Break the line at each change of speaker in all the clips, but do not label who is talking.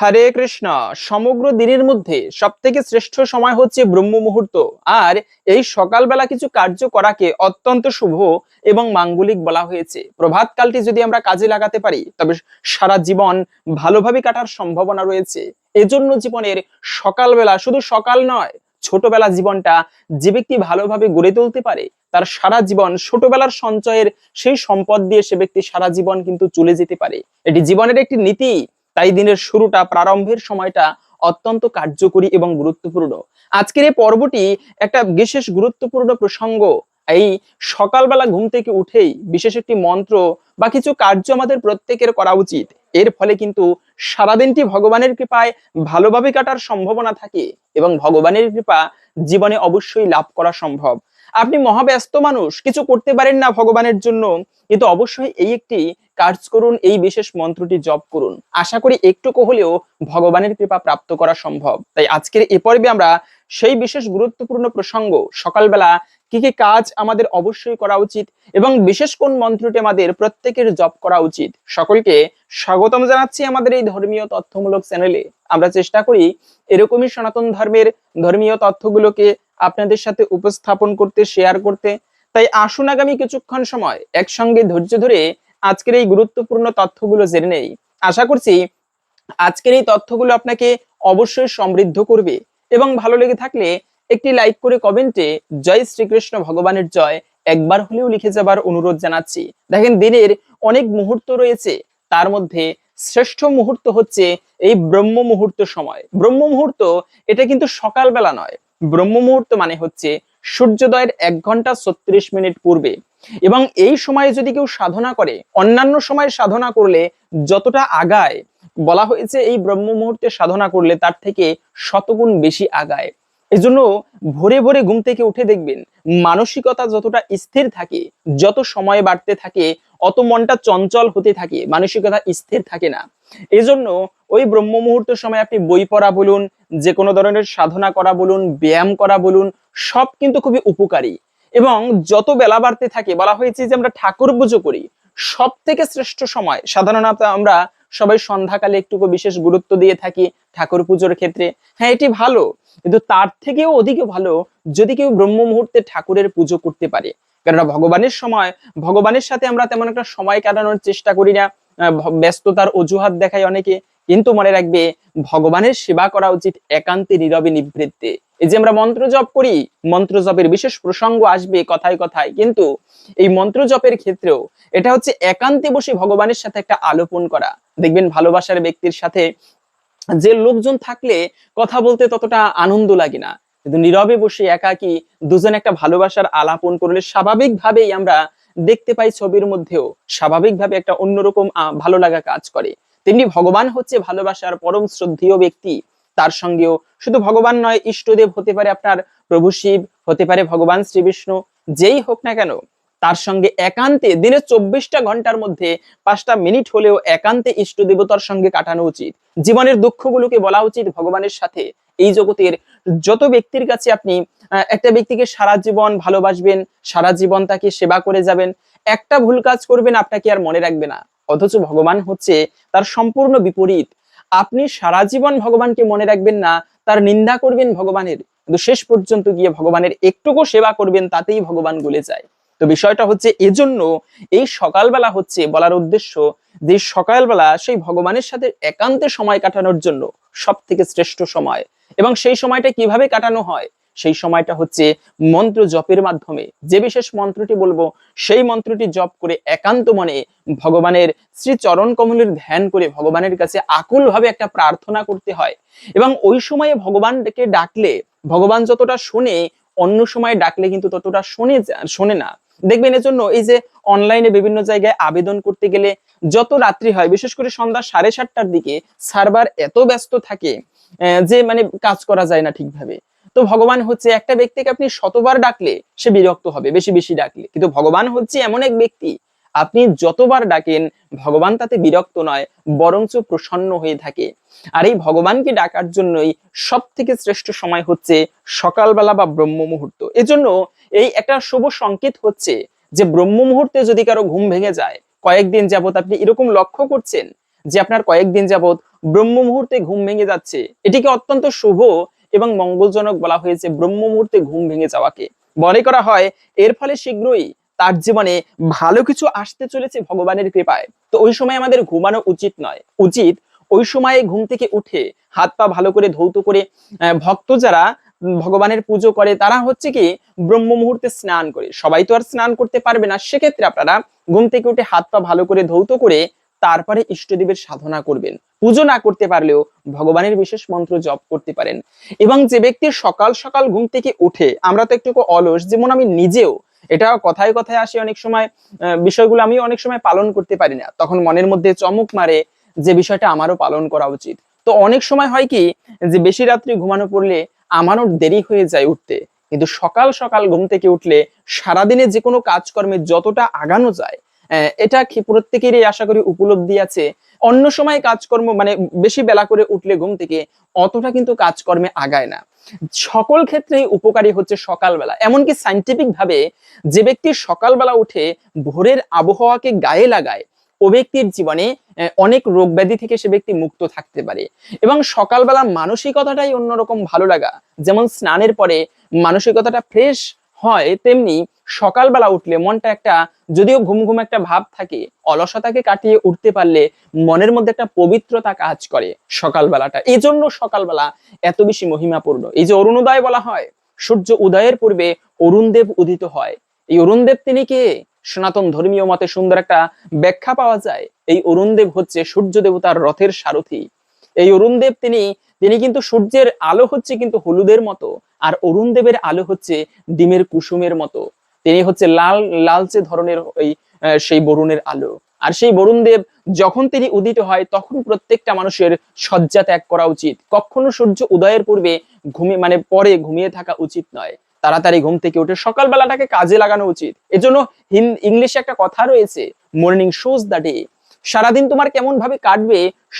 হরে কৃষ্ণ সমগ্র দিনের মধ্যে সব থেকে শ্রেষ্ঠ সময় হচ্ছে ব্রহ্ম মুহূর্ত আর এই সকালবেলা কিছু কার্য করাকে অত্যন্ত শুভ এবং মাঙ্গলিক বলা হয়েছে প্রভাতকালটি যদি আমরা কাজে লাগাতে পারি তবে সারা জীবন ভালোভাবে কাটার সম্ভাবনা রয়েছে এজন্য জীবনের সকালবেলা শুধু সকাল নয় ছোটবেলা জীবনটা যে ব্যক্তি ভালোভাবে গড়ে তুলতে পারে তার সারা জীবন ছোটবেলার সঞ্চয়ের সেই সম্পদ দিয়ে সে ব্যক্তি সারা জীবন কিন্তু চলে যেতে পারে এটি জীবনের একটি নীতি তাই দিনের শুরুটা প্রারম্ভের সময়টা অত্যন্ত কার্যকরী এবং গুরুত্বপূর্ণ আজকের এই পর্বটি একটা বিশেষ গুরুত্বপূর্ণ প্রসঙ্গ এই সকালবেলা ঘুম থেকে উঠেই বিশেষ একটি মন্ত্র বা কিছু কার্য আমাদের প্রত্যেকের করা উচিত এর ফলে কিন্তু সারাদিনটি ভগবানের কৃপায় ভালোভাবে কাটার সম্ভাবনা থাকে এবং ভগবানের কৃপা জীবনে অবশ্যই লাভ করা সম্ভব আপনি মহাব্যস্ত মানুষ কিছু করতে পারেন না ভগবানের জন্য কিন্তু অবশ্যই এই একটি কাজ করুন এই বিশেষ মন্ত্রটি জপ করুন আশা করি একটুকু হলেও ভগবানের কৃপা প্রাপ্ত করা সম্ভব তাই আজকের এ পর্বে আমরা সেই বিশেষ গুরুত্বপূর্ণ প্রসঙ্গ সকালবেলা কি কি কাজ আমাদের অবশ্যই করা উচিত এবং বিশেষ কোন মন্ত্রটি আমাদের প্রত্যেকের জপ করা উচিত সকলকে স্বাগতম জানাচ্ছি আমাদের এই ধর্মীয় তথ্যমূলক চ্যানেলে আমরা চেষ্টা করি এরকমই সনাতন ধর্মের ধর্মীয় তথ্যগুলোকে আপনাদের সাথে উপস্থাপন করতে শেয়ার করতে তাই আসুন আগামী কিছুক্ষণ সময় একসঙ্গে ধৈর্য ধরে আজকের এই গুরুত্বপূর্ণ তথ্যগুলো জেনে নেই আশা করছি আজকের এই তথ্যগুলো আপনাকে অবশ্যই সমৃদ্ধ করবে এবং ভালো লেগে থাকলে একটি লাইক করে কমেন্টে জয় শ্রীকৃষ্ণ ভগবানের জয় একবার হলেও লিখে যাবার অনুরোধ জানাচ্ছি দেখেন দিনের অনেক মুহূর্ত রয়েছে তার মধ্যে শ্রেষ্ঠ মুহূর্ত হচ্ছে এই ব্রহ্ম মুহূর্ত সময় ব্রহ্ম মুহূর্ত এটা কিন্তু সকালবেলা নয় ব্রহ্ম মুহূর্ত মানে হচ্ছে সূর্যোদয়ের এক ঘন্টা ছত্রিশ মিনিট পূর্বে এবং এই সময়ে যদি কেউ সাধনা করে অন্যান্য সময় সাধনা করলে যতটা আগায় বলা হয়েছে এই ব্রহ্ম মুহূর্তে সাধনা করলে তার থেকে শতগুণ বেশি আগায় এই জন্য ভোরে ভোরে ঘুম থেকে উঠে দেখবেন মানসিকতা যতটা স্থির থাকে যত সময় বাড়তে থাকে অত মনটা চঞ্চল হতে থাকে মানসিকতা স্থির থাকে না এজন্য ওই ব্রহ্ম মুহূর্ত সময় আপনি বই পড়া বলুন যে কোনো ধরনের সাধনা করা বলুন ব্যায়াম করা বলুন সব কিন্তু খুবই উপকারী এবং যত বেলা বাড়তে থাকে বলা হয়েছে যে আমরা ঠাকুর পুজো করি সব থেকে শ্রেষ্ঠ সময় সাধারণত আমরা সবাই সন্ধ্যাকালে একটুকু বিশেষ গুরুত্ব দিয়ে থাকি ঠাকুর পুজোর ক্ষেত্রে হ্যাঁ এটি ভালো কিন্তু তার থেকেও অধিক ভালো যদি কেউ ব্রহ্ম মুহূর্তে ঠাকুরের পুজো করতে পারে কেননা ভগবানের সময় ভগবানের সাথে আমরা তেমন একটা সময় কাটানোর চেষ্টা করি না ব্যস্ততার অজুহাত দেখায় অনেকে কিন্তু মনে রাখবে ভগবানের সেবা করা উচিত একান্তে নীরবে নিবৃত্তে এই যে আমরা মন্ত্র জপ করি মন্ত্র জপের বিশেষ প্রসঙ্গ আসবে কথায় কথায় কিন্তু এই মন্ত্র জপের ক্ষেত্রেও এটা হচ্ছে একান্তে বসে ভগবানের সাথে একটা আলোপন করা দেখবেন ভালোবাসার ব্যক্তির সাথে যে লোকজন থাকলে কথা বলতে ততটা আনন্দ লাগে না কিন্তু নীরবে বসে একাকি দুজন একটা ভালোবাসার আলাপন করলে স্বাভাবিকভাবেই আমরা দেখতে পাই ছবির মধ্যেও স্বাভাবিকভাবে একটা অন্যরকম ভালো লাগা কাজ করে তেমনি ভগবান হচ্ছে ভালোবাসার পরম শ্রদ্ধীয় ব্যক্তি তার সঙ্গেও শুধু ভগবান নয় ইষ্টদেব হতে পারে আপনার প্রভু শিব হতে পারে ভগবান শ্রীবিষ্ণু যেই হোক না কেন তার সঙ্গে একান্তে দিনে চব্বিশটা ঘন্টার মধ্যে পাঁচটা মিনিট হলেও একান্তে ইষ্ট দেবতার সঙ্গে কাটানো উচিত জীবনের দুঃখগুলোকে বলা উচিত ভগবানের সাথে এই জগতের যত ব্যক্তির কাছে আপনি একটা ব্যক্তিকে সারা জীবন ভালোবাসবেন সারা জীবন তাকে সেবা করে যাবেন একটা ভুল কাজ করবেন আপনাকে আর মনে রাখবে না অথচ ভগবান হচ্ছে তার সম্পূর্ণ বিপরীত আপনি সারা জীবন ভগবানকে মনে রাখবেন না তার নিন্দা করবেন ভগবানের কিন্তু শেষ পর্যন্ত গিয়ে ভগবানের একটুকু সেবা করবেন তাতেই ভগবান গুলে যায় তো বিষয়টা হচ্ছে এজন্য এই সকালবেলা হচ্ছে বলার উদ্দেশ্য যে সকালবেলা সেই ভগবানের সাথে একান্তে সময় কাটানোর জন্য সব থেকে শ্রেষ্ঠ সময় এবং সেই সময়টা কিভাবে কাটানো হয় সেই সময়টা হচ্ছে মন্ত্র জপের মাধ্যমে যে বিশেষ মন্ত্রটি বলবো সেই মন্ত্রটি জপ করে একান্ত মনে ভগবানের শ্রী চরণ কমলের ধ্যান করে ভগবানের কাছে আকুল ভাবে একটা প্রার্থনা করতে হয় এবং ওই সময়ে ভগবানকে ডাকলে ভগবান যতটা শোনে অন্য সময়ে ডাকলে কিন্তু ততটা শোনে শোনে না দেখবেন জন্য এই যে অনলাইনে বিভিন্ন জায়গায় আবেদন করতে গেলে যত রাত্রি হয় বিশেষ করে সন্ধ্যা সাড়ে সাতটার দিকে সার্ভার এত ব্যস্ত থাকে যে মানে কাজ করা যায় না ঠিকভাবে তো ভগবান হচ্ছে একটা ব্যক্তিকে আপনি শতবার ডাকলে সে বিরক্ত হবে বেশি বেশি ডাকলে কিন্তু ভগবান হচ্ছে এমন এক ব্যক্তি আপনি যতবার ডাকেন ভগবান তাতে বিরক্ত নয় বরঞ্চ প্রসন্ন হয়ে থাকে আর এই ভগবানকে ডাকার জন্যই সব থেকে শ্রেষ্ঠ সময় হচ্ছে সকালবেলা বা ব্রহ্ম মুহূর্ত এজন্য এই একটা শুভ সংকেত হচ্ছে যে ব্রহ্ম মুহূর্তে যদি কারো ঘুম ভেঙে যায় কয়েকদিন যাবৎ আপনি এরকম লক্ষ্য করছেন যে আপনার কয়েকদিন যাবৎ ব্রহ্ম মুহূর্তে ঘুম ভেঙে যাচ্ছে এটিকে অত্যন্ত শুভ এবং মঙ্গলজনক বলা হয়েছে ব্রহ্ম মুহূর্তে ঘুম ভেঙে যাওয়াকে মনে করা হয় এর ফলে শীঘ্রই তার জীবনে ভালো কিছু আসতে চলেছে ভগবানের কৃপায় তো ওই সময় আমাদের ঘুমানো উচিত নয় উচিত ওই সময়ে ঘুম থেকে উঠে হাত পা ভালো করে ধৌত করে ভক্ত যারা ভগবানের পুজো করে তারা হচ্ছে কি ব্রহ্ম মুহূর্তে স্নান করে সবাই তো আর স্নান করতে পারবে না সেক্ষেত্রে আপনারা ঘুম থেকে উঠে হাত পা ভালো করে ধৌত করে তারপরে ইষ্টদেবের সাধনা করবেন পুজো না করতে পারলেও ভগবানের বিশেষ মন্ত্র জপ করতে পারেন এবং যে ব্যক্তি সকাল সকাল ঘুম থেকে উঠে আমরা তো একটু অলস যেমন আমি নিজেও এটা কথায় কথায় আসে অনেক সময় বিষয়গুলো আমি অনেক সময় পালন করতে পারি না তখন মনের মধ্যে চমক মারে যে বিষয়টা আমারও পালন করা উচিত তো অনেক সময় হয় কি যে বেশি রাত্রি ঘুমানো পড়লে আমারও দেরি হয়ে যায় উঠতে কিন্তু সকাল সকাল ঘুম থেকে উঠলে সারাদিনে যে কোনো কাজকর্মে যতটা আগানো যায় এটা প্রত্যেকেরই আশা করি উপলব্ধি আছে অন্য সময় কাজকর্ম মানে বেশি বেলা করে উঠলে ঘুম থেকে অতটা কিন্তু কাজকর্মে আগায় না সকল ক্ষেত্রেই উপকারী হচ্ছে সকালবেলা এমনকি সাইন্টিফিক ভাবে যে ব্যক্তি সকালবেলা উঠে ভোরের আবহাওয়াকে গায়ে লাগায় ও ব্যক্তির জীবনে অনেক রোগ ব্যাধি থেকে সে ব্যক্তি মুক্ত থাকতে পারে এবং সকালবেলা মানসিকতাটাই অন্যরকম ভালো লাগা যেমন স্নানের পরে মানসিকতাটা ফ্রেশ হয় তেমনি সকালবেলা উঠলে মনটা একটা যদিও ঘুম ঘুম একটা ভাব থাকে অলসতাকে কাটিয়ে উঠতে পারলে মনের মধ্যে একটা পবিত্রতা কাজ করে সকালবেলাটা এই জন্য সকালবেলা এত বেশি মহিমাপূর্ণ এই যে অরুণোদয় বলা হয় সূর্য উদয়ের পূর্বে অরুণদেব উদিত হয় এই অরুণদেব তিনি কে সনাতন ধর্মীয় মতে সুন্দর একটা ব্যাখ্যা পাওয়া যায় এই অরুণদেব হচ্ছে সূর্য দেবতার রথের সারথী এই অরুণদেব তিনি তিনি কিন্তু সূর্যের আলো হচ্ছে কিন্তু হলুদের মতো আর অরুণ দেবের আলো হচ্ছে ডিমের কুসুমের মতো তিনি হচ্ছে লাল লালচে ধরনের ওই সেই বরুণের আলো আর সেই বরুণ দেব যখন তিনি উদিত হয় তখন প্রত্যেকটা মানুষের শয্যা ত্যাগ করা উচিত কখনো সূর্য উদয়ের পূর্বে ঘুমিয়ে মানে পরে ঘুমিয়ে থাকা উচিত নয় তাড়াতাড়ি ঘুম থেকে উঠে সকালবেলাটাকে কাজে লাগানো উচিত এজন্য ইংলিশে একটা কথা রয়েছে মর্নিং শোজ দ্য ডে সারাদিন তোমার কেমন ভাবে কাটবে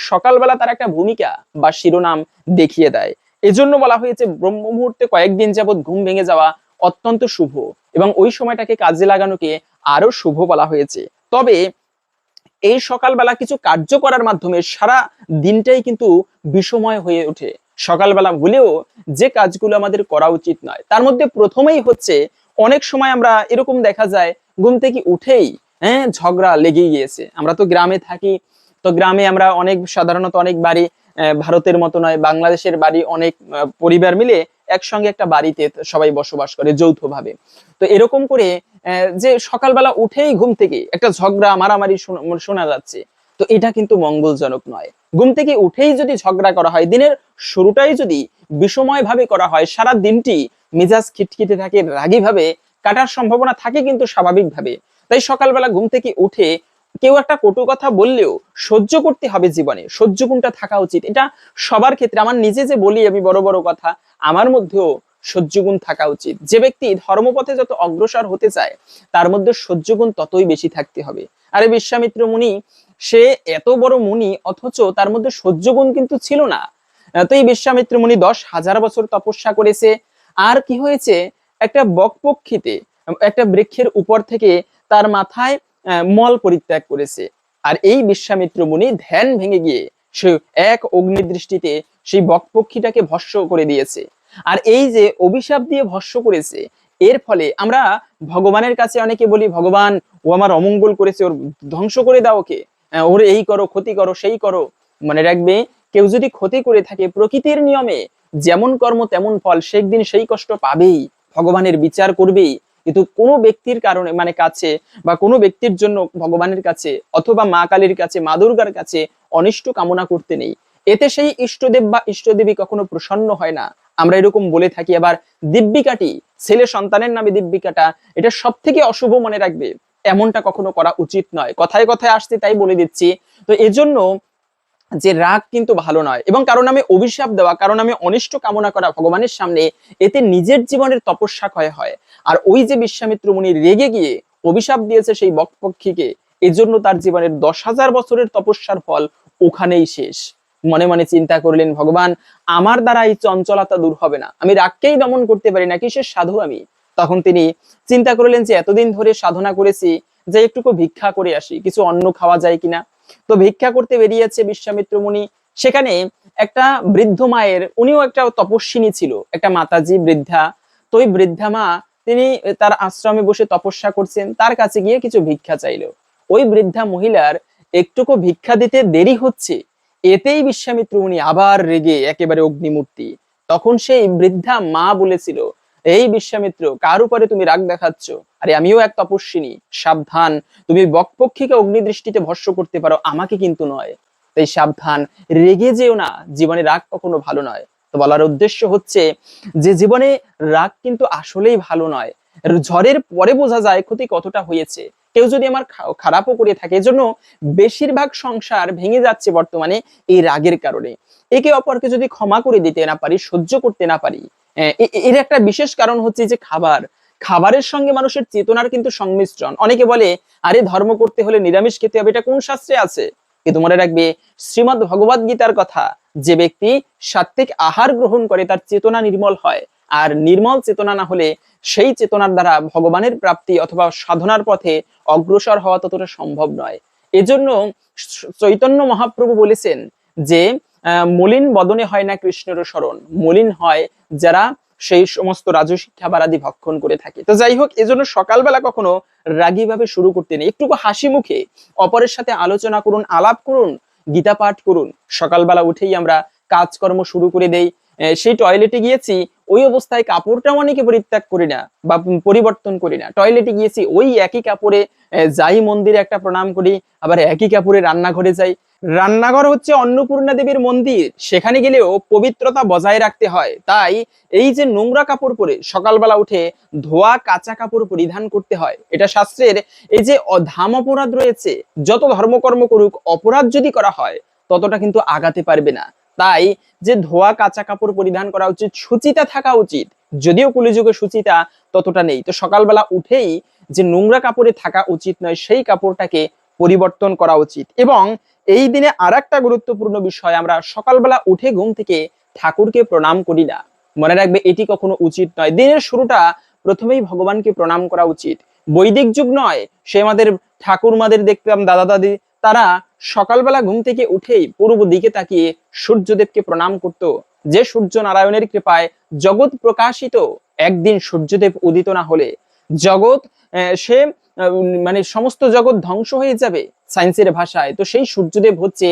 সকালবেলা তার একটা ভূমিকা বা শিরোনাম দেখিয়ে দেয় এজন্য বলা হয়েছে ব্রহ্ম মুহূর্তে কয়েকদিন যাবৎ ঘুম ভেঙে যাওয়া অত্যন্ত শুভ এবং ওই সময়টাকে কাজে লাগানোকে আরো শুভ বলা হয়েছে তবে এই সকালবেলা কিছু কার্য করার মাধ্যমে সারা দিনটাই কিন্তু বিষময় হয়ে ওঠে সকালবেলা হলেও যে কাজগুলো আমাদের করা উচিত নয় তার মধ্যে প্রথমেই হচ্ছে অনেক সময় আমরা এরকম দেখা যায় ঘুম থেকে উঠেই হ্যাঁ ঝগড়া লেগেই গিয়েছে আমরা তো গ্রামে থাকি তো গ্রামে আমরা অনেক সাধারণত অনেক বাড়ি ভারতের মতো নয় বাংলাদেশের বাড়ি অনেক পরিবার মিলে একসঙ্গে একটা বাড়িতে সবাই বসবাস করে যৌথভাবে তো এরকম করে যে সকালবেলা উঠেই ঘুম থেকে একটা ঝগড়া মারামারি শোনা যাচ্ছে তো এটা কিন্তু মঙ্গলজনক নয় ঘুম থেকে উঠেই যদি ঝগড়া করা হয় দিনের শুরুটাই যদি বিষময় ভাবে করা হয় সারা দিনটি মেজাজ খিটখিটে থাকে রাগিভাবে কাটার সম্ভাবনা থাকে কিন্তু স্বাভাবিকভাবে তাই সকালবেলা ঘুম থেকে উঠে কেউ একটা কটু কথা বললেও সহ্য করতে হবে জীবনে সহ্য গুণটা থাকা উচিত এটা সবার ক্ষেত্রে আমার নিজে যে বলি আমি বড় বড় কথা আমার মধ্যেও সহ্য গুণ থাকা উচিত যে ব্যক্তি ধর্মপথে যত অগ্রসর হতে চায় তার মধ্যে সহ্য গুণ ততই বেশি থাকতে হবে আরে বিশ্বামিত্র মুনি সে এত বড় মুনি অথচ তার মধ্যে সহ্য গুণ কিন্তু ছিল না তো এই বিশ্বামিত্র মুনি দশ হাজার বছর তপস্যা করেছে আর কি হয়েছে একটা বকপক্ষিতে একটা বৃক্ষের উপর থেকে তার মাথায় মল পরিত্যাগ করেছে আর এই বিশ্বামিত্র মুনি ধ্যান ভেঙে গিয়ে সে এক অগ্নিদৃষ্টিতে সেই বকপক্ষীটাকে ভস্য করে দিয়েছে আর এই যে অভিশাপ দিয়ে ভস্য করেছে এর ফলে আমরা ভগবানের কাছে অনেকে বলি ভগবান ও আমার অমঙ্গল করেছে ওর ধ্বংস করে দাও ওকে ওর এই করো ক্ষতি করো সেই করো মনে রাখবে কেউ যদি ক্ষতি করে থাকে প্রকৃতির নিয়মে যেমন কর্ম তেমন ফল সে সেই কষ্ট পাবেই ভগবানের বিচার করবেই কিন্তু কোনো ব্যক্তির কারণে মানে কাছে বা কোনো ব্যক্তির জন্য ভগবানের কাছে অথবা মা কালীর কাছে মা দুর্গার কাছে অনিষ্ট কামনা করতে নেই এতে সেই ইষ্টদেব বা ইষ্টদেবী কখনো প্রসন্ন হয় না আমরা এরকম বলে থাকি আবার দিব্যিকাটি ছেলে সন্তানের নামে দিব্যিকাটা এটা সব থেকে অশুভ মনে রাখবে এমনটা কখনো করা উচিত নয় কথায় কথায় আসতে তাই বলে দিচ্ছি তো এজন্য যে রাগ কিন্তু ভালো নয় এবং কারো নামে অভিশাপ দেওয়া কারো নামে অনিষ্ট কামনা করা ভগবানের সামনে এতে নিজের জীবনের তপস্যা ক্ষয় হয় আর ওই যে বিশ্বামিত্র মুনি রেগে গিয়ে অভিশাপ দিয়েছে সেই বকপক্ষীকে এজন্য তার জীবনের দশ হাজার বছরের তপস্যার ফল ওখানেই শেষ মনে মনে চিন্তা করলেন ভগবান আমার দ্বারা এই চঞ্চলতা দূর হবে না আমি রাগকেই দমন করতে পারি না কিসের সাধু আমি তখন তিনি চিন্তা করলেন যে এতদিন ধরে সাধনা করেছি যে একটুকু ভিক্ষা করে আসি কিছু অন্ন খাওয়া যায় কিনা তো ভিক্ষা করতে বেরিয়েছে বিশ্বামিত্র মুনি সেখানে একটা বৃদ্ধ মায়ের উনিও একটা তপস্বিনী ছিল একটা মাতাজি বৃদ্ধা তো ওই বৃদ্ধা মা তিনি তার আশ্রমে বসে তপস্যা করছেন তার কাছে গিয়ে কিছু ভিক্ষা চাইল ওই বৃদ্ধা মহিলার একটুকু ভিক্ষা দিতে দেরি হচ্ছে এতেই বিশ্বামিত্র মুনি আবার রেগে একেবারে অগ্নিমূর্তি তখন সেই বৃদ্ধা মা বলেছিল এই বিশ্বামিত্র কার উপরে তুমি রাগ দেখাচ্ছ আরে আমিও এক তপস্বিনী সাবধান তুমি বকপক্ষীকে অগ্নিদৃষ্টিতে ভস্য করতে পারো আমাকে কিন্তু নয় তাই সাবধান রেগে যেও না জীবনে রাগ কখনো ভালো নয় তো বলার উদ্দেশ্য হচ্ছে যে জীবনে রাগ কিন্তু আসলেই ভালো নয় ঝড়ের পরে বোঝা যায় ক্ষতি কতটা হয়েছে কেউ যদি আমার খারাপও করে থাকে এজন্য বেশিরভাগ সংসার ভেঙে যাচ্ছে বর্তমানে এই রাগের কারণে একে অপরকে যদি ক্ষমা করে দিতে না পারি সহ্য করতে না পারি এর একটা বিশেষ কারণ হচ্ছে যে খাবার খাবারের সঙ্গে মানুষের চেতনার কিন্তু সংমিশ্রণ অনেকে বলে আরে ধর্ম করতে হলে নিরামিষ খেতে হবে এটা কোন শাস্ত্রে আছে কিন্তু মনে রাখবে শ্রীমদ ভগবদ গীতার কথা যে ব্যক্তি সাত্ত্বিক আহার গ্রহণ করে তার চেতনা নির্মল হয় আর নির্মল চেতনা না হলে সেই চেতনার দ্বারা ভগবানের প্রাপ্তি অথবা সাধনার পথে অগ্রসর হওয়া ততটা সম্ভব নয় এজন্য চৈতন্য মহাপ্রভু বলেছেন যে মলিন বদনে হয় না কৃষ্ণের স্মরণ মলিন হয় যারা সেই সমস্ত রাজস্ব খাবারাদি ভক্ষণ করে থাকে তো যাই হোক এজন্য সকালবেলা কখনো রাগিভাবে শুরু করতে নেই একটু হাসি মুখে অপরের সাথে আলোচনা করুন আলাপ করুন গীতা পাঠ করুন সকালবেলা উঠেই আমরা কাজকর্ম শুরু করে দেই সেই টয়লেটে গিয়েছি ওই অবস্থায় কাপড়টা অনেকে পরিত্যাগ করি না বা পরিবর্তন করি না টয়লেটে গিয়েছি ওই একই কাপড়ে যাই মন্দিরে একটা প্রণাম করি আবার একই কাপড়ে রান্নাঘরে যাই রান্নাঘর হচ্ছে অন্নপূর্ণা দেবীর মন্দির সেখানে গেলেও পবিত্রতা বজায় রাখতে হয় তাই এই যে নোংরা কাপড় পরে সকালবেলা উঠে ধোয়া কাঁচা কাপড় পরিধান করতে হয় এটা শাস্ত্রের এই যে অধাম অপরাধ রয়েছে যত ধর্মকর্ম করুক অপরাধ যদি করা হয় ততটা কিন্তু আগাতে পারবে না তাই যে ধোয়া কাঁচা কাপড় পরিধান করা উচিত সুচিতা থাকা উচিত যদিও কলিযুগে সুচিতা ততটা নেই তো সকালবেলা উঠেই যে নোংরা কাপড়ে থাকা উচিত নয় সেই কাপড়টাকে পরিবর্তন করা উচিত এবং এই দিনে আর একটা গুরুত্বপূর্ণ বিষয় আমরা সকালবেলা উঠে ঘুম থেকে ঠাকুরকে প্রণাম করি না মনে রাখবে এটি কখনো উচিত নয় দিনের শুরুটা প্রথমেই ভগবানকে প্রণাম করা উচিত বৈদিক যুগ নয় সে আমাদের ঠাকুর মাদের দেখতাম দাদা দাদি তারা সকালবেলা ঘুম থেকে উঠেই পূর্ব দিকে তাকিয়ে সূর্যদেবকে প্রণাম করত যে সূর্য নারায়ণের কৃপায় জগৎ প্রকাশিত একদিন সূর্যদেব উদিত না হলে জগৎ সে মানে সমস্ত জগৎ ধ্বংস হয়ে যাবে সায়েন্সের ভাষায় তো সেই সূর্যদেব হচ্ছে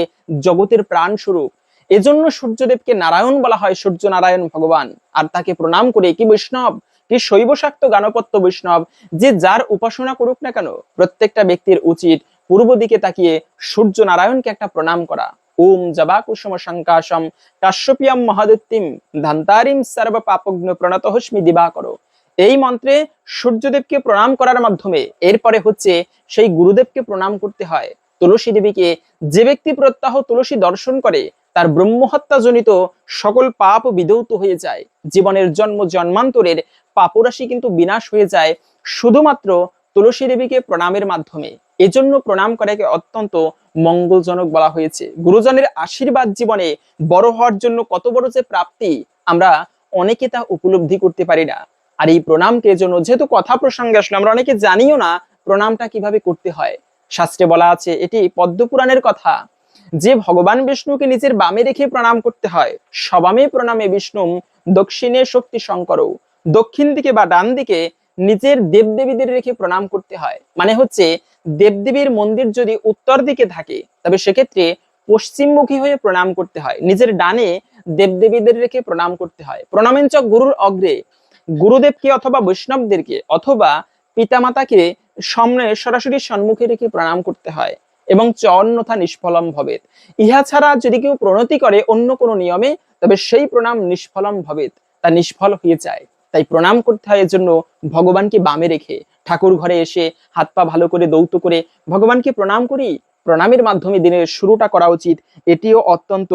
জগতের প্রাণ স্বরূপ এজন্য সূর্যদেবকে নারায়ণ বলা হয় সূর্য নারায়ণ ভগবান আর তাকে প্রণাম করে কি বৈষ্ণব কি শৈব শাক্ত গানপত্য বৈষ্ণব যে যার উপাসনা করুক না কেন প্রত্যেকটা ব্যক্তির উচিত পূর্ব দিকে তাকিয়ে সূর্য নারায়ণকে একটা প্রণাম করা ওম জবা কুসুম শঙ্কাশম কাশ্যপিয়াম মহাদত্তিম ধান্তারিম সর্ব পাপগ্ন প্রণত হস্মি দিবা করো এই মন্ত্রে সূর্যদেবকে প্রণাম করার মাধ্যমে এরপরে হচ্ছে সেই গুরুদেবকে প্রণাম করতে হয় তুলসী দেবীকে যে ব্যক্তি প্রত্যাহ তুলসী দর্শন করে তার ব্রহ্মহত্যাজনিত সকল পাপ বিধৌত হয়ে যায় জীবনের জন্ম জন্মান্তরের পাপরাশি কিন্তু বিনাশ হয়ে যায় শুধুমাত্র তুলসী দেবীকে প্রণামের মাধ্যমে এজন্য প্রণাম করাকে অত্যন্ত মঙ্গলজনক বলা হয়েছে গুরুজনের আশীর্বাদ জীবনে বড় হওয়ার জন্য কত বড় যে প্রাপ্তি আমরা অনেকে তা উপলব্ধি করতে পারি না আর এই প্রণামকে জন্য যেহেতু কথা প্রসঙ্গে আসলে আমরা অনেকে জানিও না প্রণামটা কিভাবে করতে হয় শাস্ত্রে বলা আছে এটি পদ্মপুরাণের কথা যে ভগবান বিষ্ণুকে নিজের বামে রেখে প্রণাম করতে হয় সবামে প্রণামে বিষ্ণু দক্ষিণে শক্তি শঙ্কর দক্ষিণ দিকে বা ডান দিকে নিজের দেবদেবীদের রেখে প্রণাম করতে হয় মানে হচ্ছে দেবদেবীর মন্দির যদি উত্তর দিকে থাকে তবে সেক্ষেত্রে পশ্চিমমুখী হয়ে প্রণাম করতে হয় নিজের ডানে দেবদেবীদের রেখে প্রণাম করতে হয় প্রণামেঞ্চক গুরুর অগ্রে গুরুদেবকে অথবা বৈষ্ণবদেরকে অথবা পিতামাতাকে সামনে সরাসরি সম্মুখে রেখে প্রণাম করতে হয় এবং চ নিষ্ফলম ভবেত ইহা ছাড়া যদি কেউ প্রণতি করে অন্য কোনো নিয়মে তবে সেই প্রণাম নিষ্ফলম ভবেত তা নিষ্ফল হয়ে যায় তাই প্রণাম করতে হয় এজন্য ভগবানকে বামে রেখে ঠাকুর ঘরে এসে হাত পা ভালো করে দৌত করে ভগবানকে প্রণাম করি প্রণামের মাধ্যমে দিনের শুরুটা করা উচিত এটিও অত্যন্ত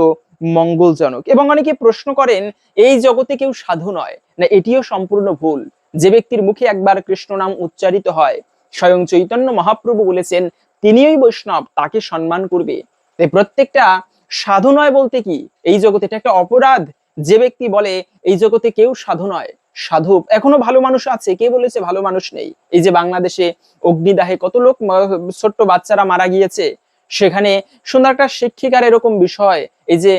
মঙ্গলজনক এবং অনেকে প্রশ্ন করেন এই জগতে কেউ সাধু নয় না এটিও সম্পূর্ণ ভুল যে ব্যক্তির মুখে একবার কৃষ্ণ নাম উচ্চারিত হয় স্বয়ং চৈতন্য মহাপ্রভু বলেছেন তিনিই বৈষ্ণব তাকে সম্মান করবে তাই প্রত্যেকটা সাধু নয় বলতে কি এই জগতে এটা একটা অপরাধ যে ব্যক্তি বলে এই জগতে কেউ সাধু নয় সাধু এখনো ভালো মানুষ আছে কে বলেছে ভালো মানুষ নেই এই যে বাংলাদেশে অগ্নিদাহে কত লোক ছোট্ট বাচ্চারা মারা গিয়েছে সেখানে সুন্দর একটা শিক্ষিকার এরকম বিষয় এই যে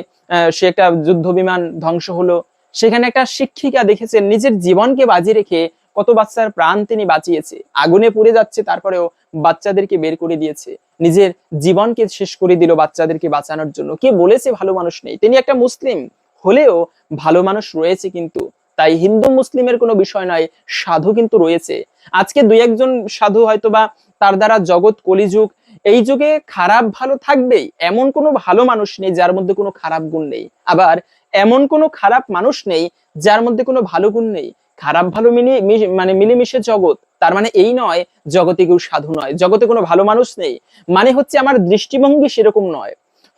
সে একটা যুদ্ধ বিমান ধ্বংস হলো সেখানে একটা শিক্ষিকা দেখেছেন নিজের জীবনকে বাজি রেখে কত বাচ্চার প্রাণ তিনি বাঁচিয়েছে আগুনে পুড়ে যাচ্ছে তারপরেও বাচ্চাদেরকে বের করে দিয়েছে নিজের জীবনকে শেষ করে দিল বাচ্চাদেরকে বাঁচানোর জন্য কে বলেছে ভালো মানুষ নেই তিনি একটা মুসলিম হলেও ভালো মানুষ রয়েছে কিন্তু তাই হিন্দু মুসলিমের কোনো বিষয় নয় সাধু কিন্তু রয়েছে আজকে দুই একজন সাধু হয়তো বা তার দ্বারা জগৎ কলিযুগ এই যুগে খারাপ ভালো থাকবেই এমন কোনো ভালো মানুষ নেই যার মধ্যে কোনো খারাপ গুণ নেই আবার এমন কোনো খারাপ মানুষ নেই যার মধ্যে কোনো ভালো গুণ নেই খারাপ ভালো মিলিয়ে মানে মিলেমিশে জগৎ তার মানে এই নয় জগতে কেউ সাধু নয় জগতে কোনো ভালো মানুষ নেই মানে হচ্ছে আমার দৃষ্টিভঙ্গি সেরকম নয়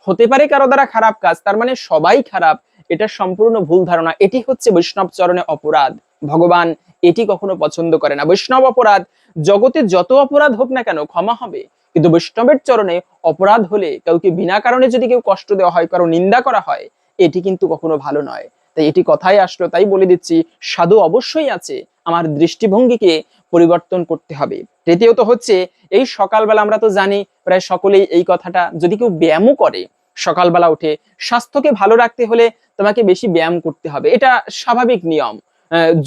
হতে পারে কারো দ্বারা খারাপ কাজ তার মানে সবাই খারাপ এটা সম্পূর্ণ ভুল ধারণা এটি হচ্ছে বৈষ্ণব চরণে অপরাধ ভগবান এটি কখনো পছন্দ করে না বৈষ্ণব অপরাধ জগতে যত অপরাধ হোক না কেন ক্ষমা হবে কিন্তু বৈষ্ণবের চরণে অপরাধ হলে কাউকে বিনা কারণে যদি কেউ কষ্ট দেওয়া হয় কারো নিন্দা করা হয় এটি কিন্তু কখনো ভালো নয় তাই এটি কথাই আসলো তাই বলে দিচ্ছি সাধু অবশ্যই আছে আমার দৃষ্টিভঙ্গিকে পরিবর্তন করতে হবে তৃতীয়ত হচ্ছে এই সকালবেলা আমরা তো জানি প্রায় সকলেই এই কথাটা যদি কেউ ব্যায়ামও করে সকালবেলা উঠে স্বাস্থ্যকে ভালো রাখতে হলে তোমাকে বেশি ব্যায়াম করতে হবে এটা স্বাভাবিক নিয়ম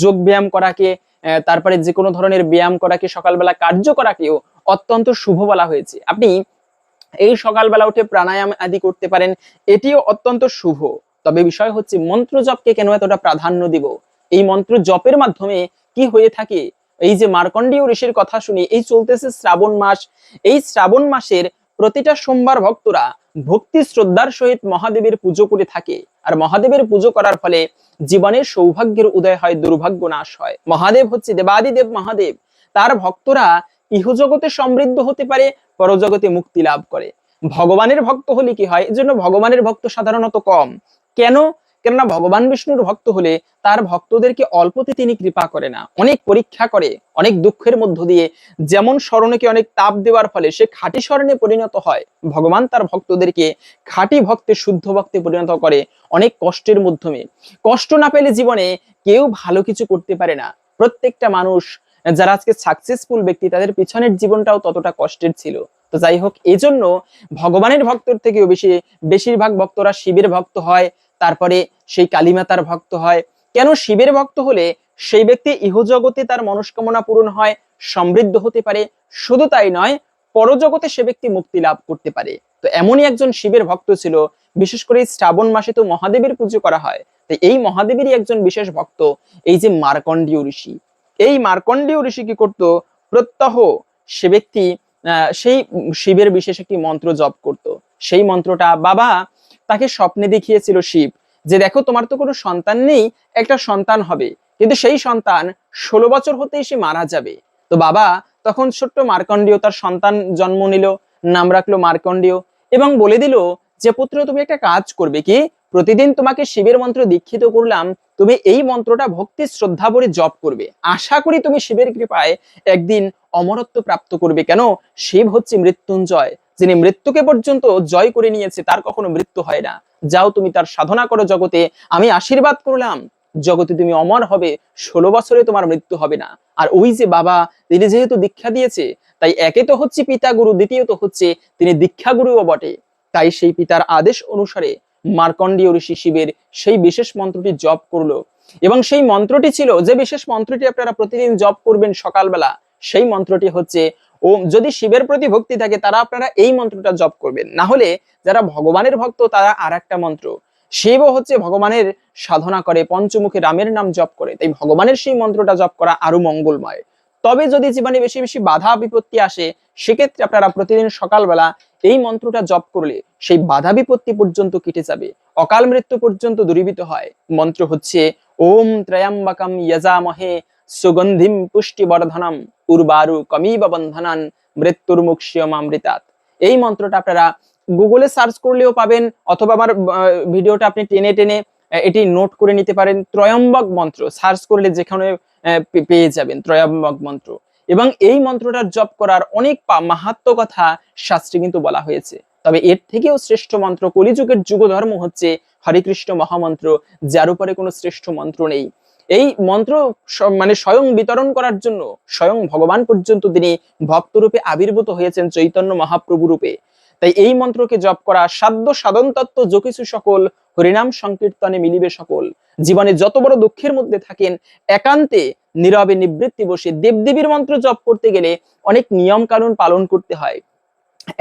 যোগ ব্যায়াম করাকে তারপরে যে কোনো ধরনের ব্যায়াম করাকে সকালবেলা কার্য করাকেও অত্যন্ত শুভ বলা হয়েছে আপনি এই সকালবেলা উঠে প্রাণায়াম আদি করতে পারেন এটিও অত্যন্ত শুভ তবে বিষয় হচ্ছে মন্ত্র জপকে কেন এতটা প্রাধান্য দিব এই মন্ত্র জপের মাধ্যমে কি হয়ে থাকে এই যে মার্কণ্ডীয় ঋষির কথা শুনি এই চলতেছে শ্রাবণ মাস এই শ্রাবণ মাসের প্রতিটা সোমবার ভক্তরা ভক্তি শ্রদ্ধার সহিত মহাদেবের পুজো করে থাকে আর মহাদেবের পুজো করার ফলে জীবনের সৌভাগ্যের উদয় হয় দুর্ভাগ্য নাশ হয় মহাদেব হচ্ছে দেবাদিদেব মহাদেব তার ভক্তরা ইহজগতে সমৃদ্ধ হতে পারে পরজগতে মুক্তি লাভ করে ভগবানের ভক্ত হলে কি হয় এজন্য ভগবানের ভক্ত সাধারণত কম কেন কেননা ভগবান বিষ্ণুর ভক্ত হলে তার ভক্তদেরকে অল্পতে তিনি কৃপা করে না অনেক পরীক্ষা করে অনেক দুঃখের মধ্য দিয়ে যেমন স্মরণকে অনেক তাপ দেওয়ার ফলে সে খাঁটি স্মরণে পরিণত হয় ভগবান তার ভক্তদেরকে খাঁটি ভক্তে শুদ্ধ ভক্তে পরিণত করে অনেক কষ্টের মাধ্যমে কষ্ট না পেলে জীবনে কেউ ভালো কিছু করতে পারে না প্রত্যেকটা মানুষ যারা আজকে সাকসেসফুল ব্যক্তি তাদের পিছনের জীবনটাও ততটা কষ্টের ছিল তো যাই হোক এজন্য ভগবানের ভক্তর থেকেও বেশি বেশিরভাগ ভক্তরা শিবের ভক্ত হয় তারপরে সেই কালীমাতার ভক্ত হয় কেন শিবের ভক্ত হলে সেই ব্যক্তি ইহজগতে তার মনস্কামনা পূরণ হয় সমৃদ্ধ হতে পারে শুধু তাই নয় পরজগতে সে ব্যক্তি মুক্তি লাভ করতে পারে তো এমনই একজন শিবের ভক্ত ছিল বিশেষ করে শ্রাবণ মাসে তো মহাদেবের পুজো করা হয় তো এই মহাদেবেরই একজন বিশেষ ভক্ত এই যে মার্কণ্ডীয় ঋষি এই মার্কণ্ডীয় ঋষি কি করত প্রত্যহ সে ব্যক্তি সেই শিবের বিশেষ একটি মন্ত্র জপ করত সেই মন্ত্রটা বাবা তাকে স্বপ্নে দেখিয়েছিল শিব যে দেখো তোমার তো কোনো সন্তান নেই একটা সন্তান হবে কিন্তু সেই সন্তান ষোলো বছর হতেই সে মারা যাবে তো বাবা তখন ছোট্ট মার্কণ্ডীয় তার সন্তান জন্ম নিল নাম রাখলো মার্কণ্ডীয় এবং বলে দিল যে পুত্র তুমি একটা কাজ করবে কি প্রতিদিন তোমাকে শিবের মন্ত্র দীক্ষিত করলাম তুমি এই মন্ত্রটা ভক্তি শ্রদ্ধা ভরে জপ করবে আশা করি তুমি শিবের কৃপায় একদিন অমরত্ব প্রাপ্ত করবে কেন শিব হচ্ছে মৃত্যুঞ্জয় যিনি মৃত্যুকে পর্যন্ত জয় করে নিয়েছে তার কখনো মৃত্যু হয় না যাও তুমি তার সাধনা করো জগতে আমি আশীর্বাদ করলাম জগতে তুমি অমর হবে ষোলো বছরে তোমার মৃত্যু হবে না আর ওই যে বাবা তিনি যেহেতু দীক্ষা দিয়েছে তাই একে তো হচ্ছে পিতা গুরু দ্বিতীয়ত হচ্ছে তিনি দীক্ষা গুরুও বটে তাই সেই পিতার আদেশ অনুসারে মার্কণ্ডীয় ঋষি শিবের সেই বিশেষ মন্ত্রটি জপ করল এবং সেই মন্ত্রটি ছিল যে বিশেষ মন্ত্রটি আপনারা প্রতিদিন জপ করবেন সকালবেলা সেই মন্ত্রটি হচ্ছে ওম যদি শিবের প্রতি ভক্তি থাকে তারা আপনারা এই মন্ত্রটা জপ করবেন না হলে যারা ভগবানের ভক্ত তারা আর একটা মন্ত্র শিব হচ্ছে ভগবানের সাধনা করে পঞ্চমুখী রামের নাম জপ করে তাই ভগবানের সেই মন্ত্রটা জপ করা আরো মঙ্গলময় তবে যদি জীবনে বেশি বেশি বাধা বিপত্তি আসে সেক্ষেত্রে আপনারা প্রতিদিন সকালবেলা এই মন্ত্রটা জপ করলে সেই বাধা বিপত্তি পর্যন্ত কেটে যাবে অকাল মৃত্যু পর্যন্ত দূরীভূত হয় মন্ত্র হচ্ছে ওম ত্রয়াম্বাকম ইয়াজামহে সুগন্ধিম পুষ্টি বর্ধনম উর্বারু কমিব বন্ধনান মৃত্যুর মুক্ষিয়ম অমৃতাত এই মন্ত্রটা আপনারা গুগলে সার্চ করলেও পাবেন অথবা আমার ভিডিওটা আপনি টেনে টেনে এটি নোট করে নিতে পারেন ত্রয়ম্বক মন্ত্র সার্চ করলে যেখানে পেয়ে যাবেন ত্রয়ম্বক মন্ত্র এবং এই মন্ত্রটার জপ করার অনেক পা মাহাত্ম কথা শাস্ত্রে কিন্তু বলা হয়েছে তবে এর থেকেও শ্রেষ্ঠ মন্ত্র কলিযুগের যুগধর্ম হচ্ছে হরিকৃষ্ণ মহামন্ত্র যার উপরে কোনো শ্রেষ্ঠ মন্ত্র নেই এই মন্ত্র মানে স্বয়ং বিতরণ করার জন্য স্বয়ং ভগবান পর্যন্ত তিনি ভক্তরূপে আবির্ভূত হয়েছেন চৈতন্য মহাপ্রভু রূপে তাই এই মন্ত্রকে জপ করা সাধ্য সাধন তত্ত্ব যো কিছু সকল হরিনাম সংকীর্তনে মিলিবে সকল জীবনে যত বড় দুঃখের মধ্যে থাকেন একান্তে নীরবে নিবৃত্তি বসে দেবদেবীর মন্ত্র জপ করতে গেলে অনেক নিয়ম কানুন পালন করতে হয়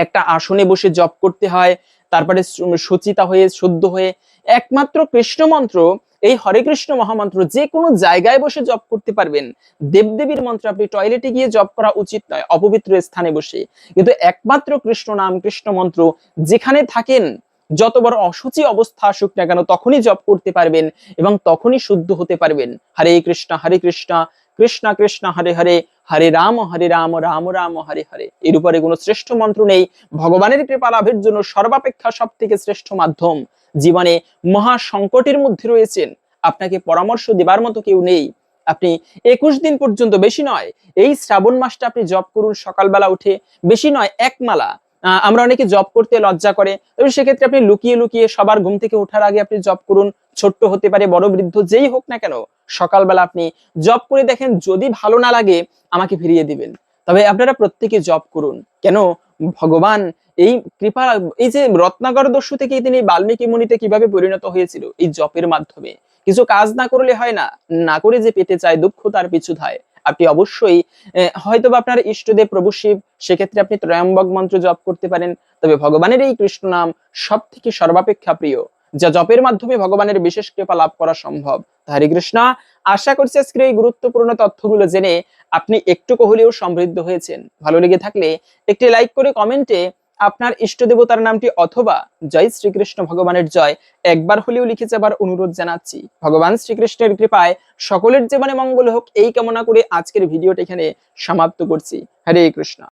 একটা আসনে বসে জপ করতে হয় তারপরে সচিতা হয়ে শুদ্ধ হয়ে একমাত্র কৃষ্ণ মন্ত্র এই হরে কৃষ্ণ মহামন্ত্র যে কোনো জায়গায় বসে জপ করতে পারবেন দেবদেবীর মন্ত্র আপনি টয়লেটে গিয়ে জপ করা উচিত নয় অপবিত্র স্থানে বসে কিন্তু একমাত্র কৃষ্ণ নাম কৃষ্ণ মন্ত্র যেখানে থাকেন যত বড় অসুচি অবস্থা আসুক না কেন তখনই জপ করতে পারবেন এবং তখনই শুদ্ধ হতে পারবেন হরে কৃষ্ণ হরে কৃষ্ণ কৃষ্ণ কৃষ্ণ হরে হরে হরে রাম হরে রাম রাম রাম হরে হরে এর উপরে কোনো শ্রেষ্ঠ মন্ত্র নেই ভগবানের কৃপা লাভের জন্য সর্বাপেক্ষা সব থেকে শ্রেষ্ঠ মাধ্যম জীবনে মহা সংকটের মধ্যে রয়েছেন আপনাকে পরামর্শ দেবার মতো কেউ নেই আপনি একুশ দিন পর্যন্ত বেশি নয় এই শ্রাবণ মাসটা আপনি জপ করুন সকালবেলা উঠে বেশি নয় একমালা আমরা অনেকে জব করতে লজ্জা করে তবে সেক্ষেত্রে আপনি লুকিয়ে লুকিয়ে সবার ঘুম থেকে ওঠার আগে আপনি জব করুন ছোট্ট হতে পারে বড় বৃদ্ধ যেই হোক না কেন সকালবেলা আপনি জব করে দেখেন যদি ভালো না লাগে আমাকে ফিরিয়ে দিবেন তবে আপনারা প্রত্যেকে জব করুন কেন ভগবান এই কৃপা এই যে রত্নাকর দস্যু থেকে তিনি বাল্মীকি মুনিতে কিভাবে পরিণত হয়েছিল এই জপের মাধ্যমে কিছু কাজ না করলে হয় না না করে যে পেতে চায় দুঃখ তার পিছু ধায় আপনি অবশ্যই হয়তো বা আপনার ইষ্টদেব প্রভু শিব সেক্ষেত্রে আপনি ত্রয়ম্বক মন্ত্র জপ করতে পারেন তবে ভগবানের এই কৃষ্ণ নাম সব থেকে সর্বাপেক্ষা প্রিয় যা জপের মাধ্যমে ভগবানের বিশেষ কৃপা লাভ করা সম্ভব হরি কৃষ্ণ আশা করছি আজকের এই গুরুত্বপূর্ণ তথ্যগুলো জেনে আপনি একটু হলেও সমৃদ্ধ হয়েছেন ভালো লেগে থাকলে একটি লাইক করে কমেন্টে আপনার ইষ্ট দেবতার নামটি অথবা জয় শ্রীকৃষ্ণ ভগবানের জয় একবার হলেও লিখে যাবার অনুরোধ জানাচ্ছি ভগবান শ্রীকৃষ্ণের কৃপায় সকলের জীবনে মঙ্গল হোক এই কামনা করে আজকের ভিডিওটি এখানে সমাপ্ত করছি হরে কৃষ্ণ